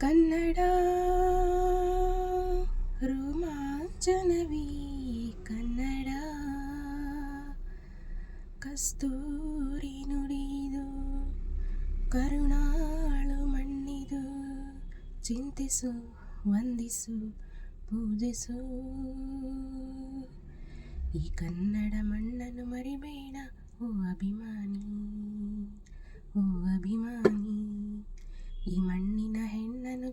ಕನ್ನಡ ರೋಮಾಂಚನವೀ ಕನ್ನಡ. ಕಸ್ತೂರಿ ನುಡಿದು, ಕರುಣಾಳು ಮಣ್ಣಿದು, ಚಿಂತಿಸು, ವಂದಿಸು, ಪೂಜಿಸು. ಈ ಕನ್ನಡ ಮಣ್ಣನ್ನು ಮರಿಬೇಡ, ಓ ಅಭಿಮಾನಿ ಓ ಅಭಿಮಾನಿ.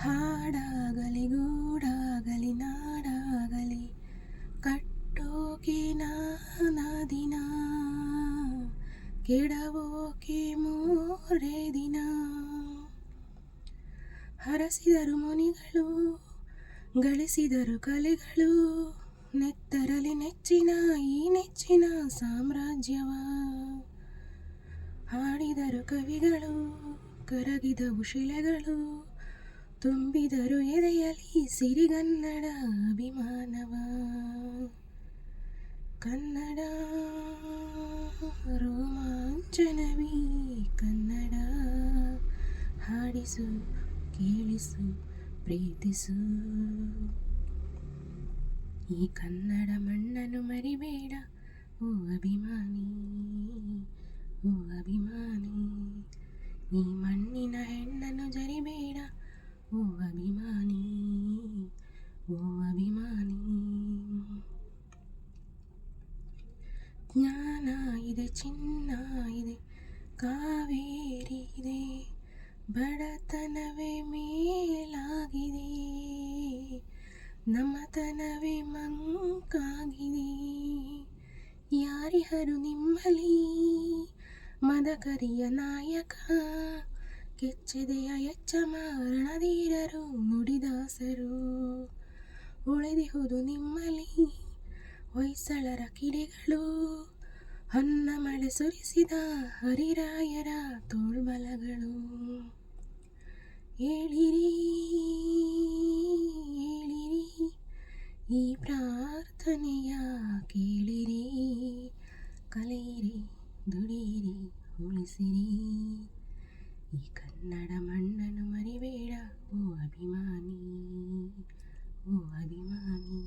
ಹಾಡಾಗಲಿ, ಗೂಡಾಗಲಿ, ನಾಡಾಗಲಿ, ಕಟ್ಟೋಕೆ ನಾನಾದಿನ, ಕೆಡವೋಕೆ ಮೂರೇ ದಿನ. ಹರಸಿದರು ಮುನಿಗಳು, ಗಳಿಸಿದರು ಕಲೆಗಳು, ನೆತ್ತರಲಿ ನೆಚ್ಚಿನ ಈ ನೆಚ್ಚಿನ ಸಾಮ್ರಾಜ್ಯವ. ಹಾಡಿದರು ಕವಿಗಳು, ಕರಗಿದವು ಶಿಲೆಗಳು ತುಂಬಿದರು ಎದೆಯಲಿ ಸಿರಿಗನ್ನಡ ಅಭಿಮಾನವ ಕನ್ನಡ ರೋಮಾಂಚನವೀ ಕನ್ನಡ ಹಾಡಿಸು ಕೇಳಿಸು ಪ್ರೀತಿಸು ಈ ಕನ್ನಡ ಮಣ್ಣನ್ನು ಮರಿಬೇಡ ಓ ಅಭಿಮಾನಿ ಓ ಅಭಿಮಾನಿ ಈ ಮಣ್ಣಿನ ಹೆಣ್ಣನ್ನು ಜರಿಬೇಡ ಓ ಅಭಿಮಾನಿ ಓ ಅಭಿಮಾನಿ ಜ್ಞಾನ ಇದೆ, ಚಿನ್ನ ಇದೆ, ಕಾವೇರಿ ಇದೆ, ಬಡತನವೇ ಮೇಲಾಗಿದೆ ನಮ್ಮತನವೇ ಮಂಕಾಗಿದೆ. ಯಾರಿಹರು ನಿಮ್ಮಲಿ ಮದಕರಿಯ ನಾಯಕ ಕೆಚ್ಚೆದೆಯ ಎಚ್ಚ ರಣಧೀರರು ನುಡಿದಾಸರು. ಉಳಿದಿಹುದು ನಿಮ್ಮಲ್ಲಿ ಹೊಯ್ಸಳರ ಕಿಡಿಗಳು. ಹೊನ್ನ ಮಳೆ ಸುರಿಸಿದ ಹರಿರಾಯರ ತೋಳ್ಬಲಗಳು. ಹೇಳಿರಿ ಹೇಳಿರಿ ಈ ಪ್ರಾರ್ಥನೆಯ ಕೇಳಿರಿ. ಕಲಿಯಿರಿ, ದುಡಿಯಿರಿ, ಉಳಿಸಿರಿ. ಕನ್ನಡ ಮಣ್ಣನ್ನು ಮರಿಬೇಡ. ಓ ಅಭಿಮಾನಿ ಓ ಅಭಿಮಾನಿ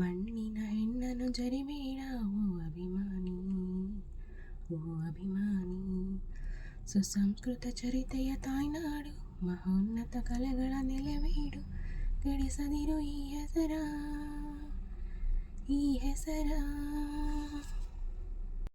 ಮಣ್ಣಿನ ಹೆಣ್ಣನು ಜರಿಬೇಡ. ಓ ಅಭಿಮಾನಿ ಓ ಅಭಿಮಾನಿ, ಸುಸಂಸ್ಕೃತ ಚರಿತೆಯ ತಾಯ್ನಾಡು, ಮಹೋನ್ನತ ಕಲೆಗಳ ನೆಲೆವೀಡು ಕೆಡಿಸದಿರು ಈ ಹೆಸರ ಈ ಹೆಸರ.